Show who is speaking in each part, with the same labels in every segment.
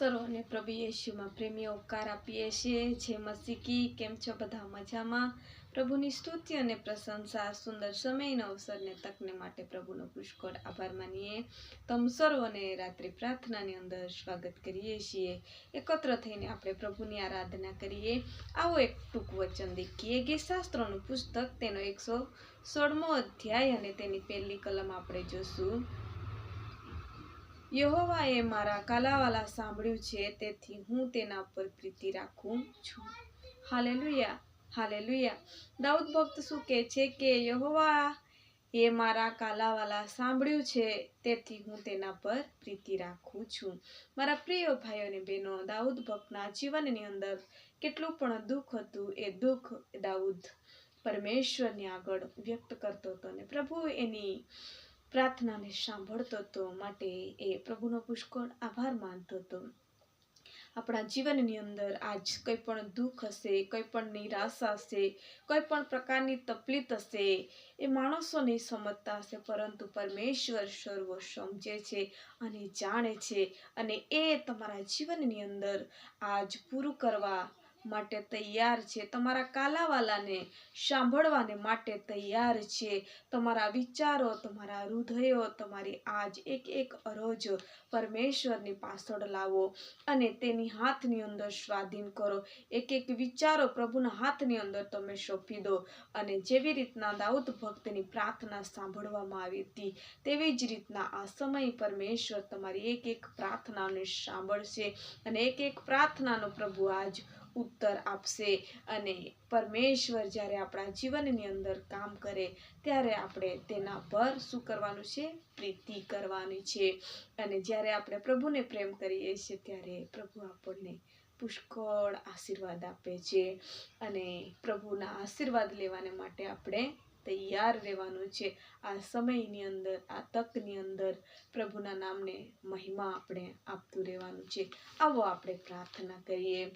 Speaker 1: સર્વને પ્રભુ યેશુમાં પ્રેમી ઉપકાર આપીએ છીએ. જે મસીકી, કેમ છો બધા મજામાં? પ્રભુની સ્તુતિ અને પ્રશંસા, સુંદર સમયનો અવસરને તકને માટે પ્રભુનો પુષ્કળ આભાર માનીએ. તમ સર્વને રાત્રિ પ્રાર્થનાની અંદર સ્વાગત કરીએ છીએ. એકત્ર થઈને આપણે પ્રભુની આરાધના કરીએ. આવો એક ટૂંક વચન દેખીએ. કે શાસ્ત્રોનું પુસ્તક, તેનો એકસો સોળમો અધ્યાય અને તેની પહેલી કલમ આપણે જોશું. યહોવાએ મારા કાલાવાલા સાંભળ્યું છે, તેથી હું તેના પર પ્રીતિ રાખું છું. Hallelujah hallelujah. દાઉદ ભક્ત શું કહે છે કે યહોવા એ મારા કાલાવાલા સાંભળ્યું છે, તેથી હું તેના પર પ્રીતિ રાખું છું. મારા પ્રિય ભાઈઓ અને બહેનો, દાઉદ ભક્તના જીવનની અંદર કેટલું પણ દુઃખ હતું, એ દુઃખ દાઉદ પરમેશ્વરની આગળ વ્યક્ત કરતો હતો અને પ્રભુ એની પ્રાર્થનાને સાંભળતો હતો માટે એ પ્રભુનો પુષ્કળ આભાર માનતો હતો. આપણા જીવનની અંદર આજ કંઈ પણ દુઃખ હશે, કંઈ પણ નિરાશા હશે, કોઈ પણ પ્રકારની તકલીફ હશે, એ માણસો નહીં સમજતા હશે, પરંતુ પરમેશ્વર સર્વ સમજે છે અને જાણે છે અને એ તમારા જીવનની અંદર આજ પૂરું કરવા માટે તૈયાર છે. તમારા કાલાવાલાને સાંભળવાને માટે તૈયાર છે. તમારા વિચારો, તમારા હૃદયો, તમારી આજ એક એક અરોજ પરમેશ્વરની પાછળ લાવો અને તેની હાથની અંદર સ્વાધીન કરો. એક એક વિચારો પ્રભુના હાથની અંદર તમે સોંપી દો અને જેવી રીતના દાઉદ ભક્તની પ્રાર્થના સાંભળવામાં આવી હતી, તેવી જ રીતના આ સમય પરમેશ્વર તમારી એક એક પ્રાર્થનાને સાંભળશે અને એક એક પ્રાર્થનાનો પ્રભુ આજ ઉત્તર આપશે અને પરમેશ્વર જ્યારે આપણા જીવનની અંદર કામ કરે ત્યારે આપણે તેના પર શું કરવાનું છે? પ્રીતિ કરવાની છે. અને જ્યારે આપણે પ્રભુને પ્રેમ કરીએ છીએ ત્યારે પ્રભુ આપણને પુષ્કળ આશીર્વાદ આપે છે અને પ્રભુના આશીર્વાદ લેવાને માટે આપણે તૈયાર રહેવાનું છે. આ સમયની અંદર, આ તકની અંદર પ્રભુના નામને મહિમા આપણે આપતું રહેવાનું છે. આવો આપણે પ્રાર્થના કરીએ.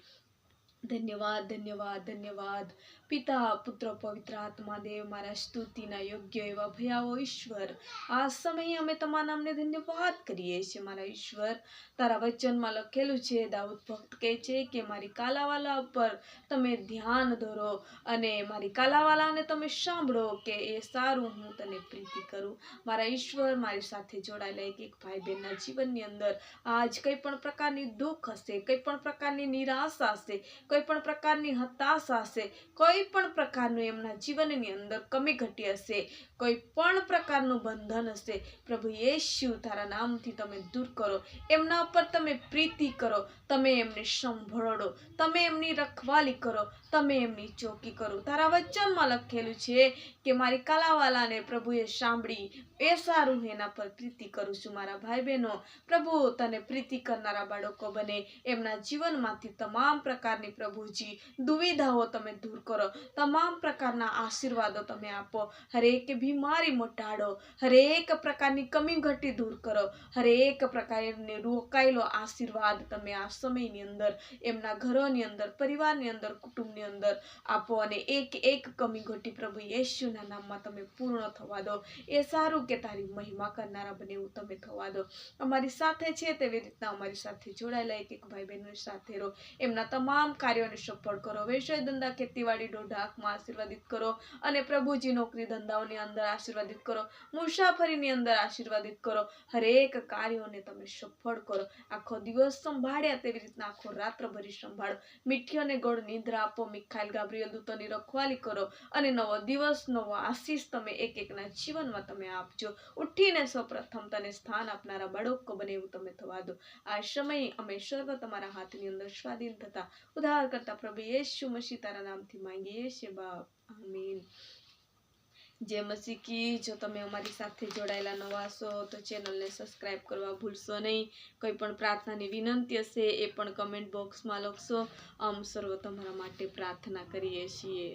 Speaker 1: ધન્યવાદ ધન્યવાદ ધન્યવાદ. પિતા, પુત્ર, પવિત્ર આત્મા, દેવ, મારા સ્તુતિના યોગ્ય એવા ભયાવો ઈશ્વર. આ સમયે અમે તમારા નામને ધન્યવાદ કરીએ છીએ, મારા ઈશ્વર. તારા વચનમાં લખેલું છે, દાઉદ ભક્ત કહે છે કે, મારી કાલાવાલા ઉપર તમે ધ્યાન ધરો અને મારી કાલાવાલાને તમે સાંભળો કે એ સારું હું તને પ્રીતિ કરું. મારા ઈશ્વર, મારી સાથે જોડાયેલા એક એક ભાઈ બહેનના જીવનની અંદર આજ કંઈ પણ પ્રકારની દુઃખ હશે, કંઈ પણ પ્રકારની નિરાશા હશે કોઈ પણ પ્રકારની હતાશા હશે કોઈ પણ પ્રકારનું એમના જીવનની અંદર કમી ઘટી હશે કોઈ પણ પ્રકારનું બંધન હશે, પ્રભુ યેશુ, તારા નામથી તમે દૂર કરો, એમના ઉપર તમે પ્રીતિ કરો, તમે એમને સંભળો તમે એમની રખવાલી કરો, તમે એમની ચોકી કરો. તારા વચનમાં લખેલું છે કે મારી કલાવાલાને પ્રભુએ સાંભળી, એ સારું એના પર પ્રીતિ કરું છું, મારા ભાઈ બહેનો પ્રભુ, તને પ્રીતિ કરનારા બાળકો બને, એમના જીવનમાંથી તમામ પ્રકારની પ્રભુજી, દુવિધાઓ તમે દૂર કરો. તમામ પ્રકારના આશીર્વાદો તમે આપો. હરેક બીમારી મટાડો. હરેક પ્રકારની કમી ઘટી દૂર કરો. હરેક પ્રકારની રોકાયેલો આશીર્વાદ તમે આ સમયની અંદર, એમના ઘરોની અંદર, પરિવારની અંદર, કુટુંબની અંદર આપો અને એક એક કમી ઘટી પ્રભુ યેશુના નામમાં તમે પૂર્ણ થવા દો. એ સારું કે તારી મહિમા કરનારા બને એવું તમે થવા દો. અમારી સાથે છે તેવી રીતના અમારી સાથે જોડાયેલા એક એક ભાઈ બહેનો સાથે રહો. એમના તમામ કાર્યોને સફળ કરો, વ્યવસાય ધંધા ખેતીવાડી ઢોઢાકમાં આશીર્વાદિત કરો અને પ્રભુજી નોકરી ધંધાઓની અંદર આશીર્વાદિત કરો, મુસાફરીની અંદર આશીર્વાદિત કરો, હરેક કાર્યોને તમે સફળ કરો. આખો દિવસ સંભાળ્યા તેવી રીતના આખો રાત્ર ભરી સંભાળો. મીઠી અને ગોળ નિદ્રા આપો, મિખાઈલ ગાબ્રિયલ દૂતોની રખવાલી કરો અને નવો દિવસ, નવો આશીષ તમે એક એકના જીવનમાં તમે આપજો. ઉઠીને સૌપ્રથમ તને સ્થાન આપનારા બાળકો બને એવું તમે થવા દો. આ સમયે અમે સર્વ તમારા હાથની અંદર સ્વાધીન થતા. ઉદ્ધાર કરતા પ્રભુ યેશુ મસીહ તારા નામથી માંગીએ છીએ બાપ આમીન જે મસી કી જો તમે અમારી સાથે જોડાયેલા નવા છો તો ચેનલને સબસ્ક્રાઈબ કરવા ભૂલશો નહીં. કોઈ પણ પ્રાર્થનાની વિનંતી હશે, એ પણ કમેન્ટ બોક્સમાં લખશો. આમ સર્વ તમારા માટે પ્રાર્થના કરીએ છીએ.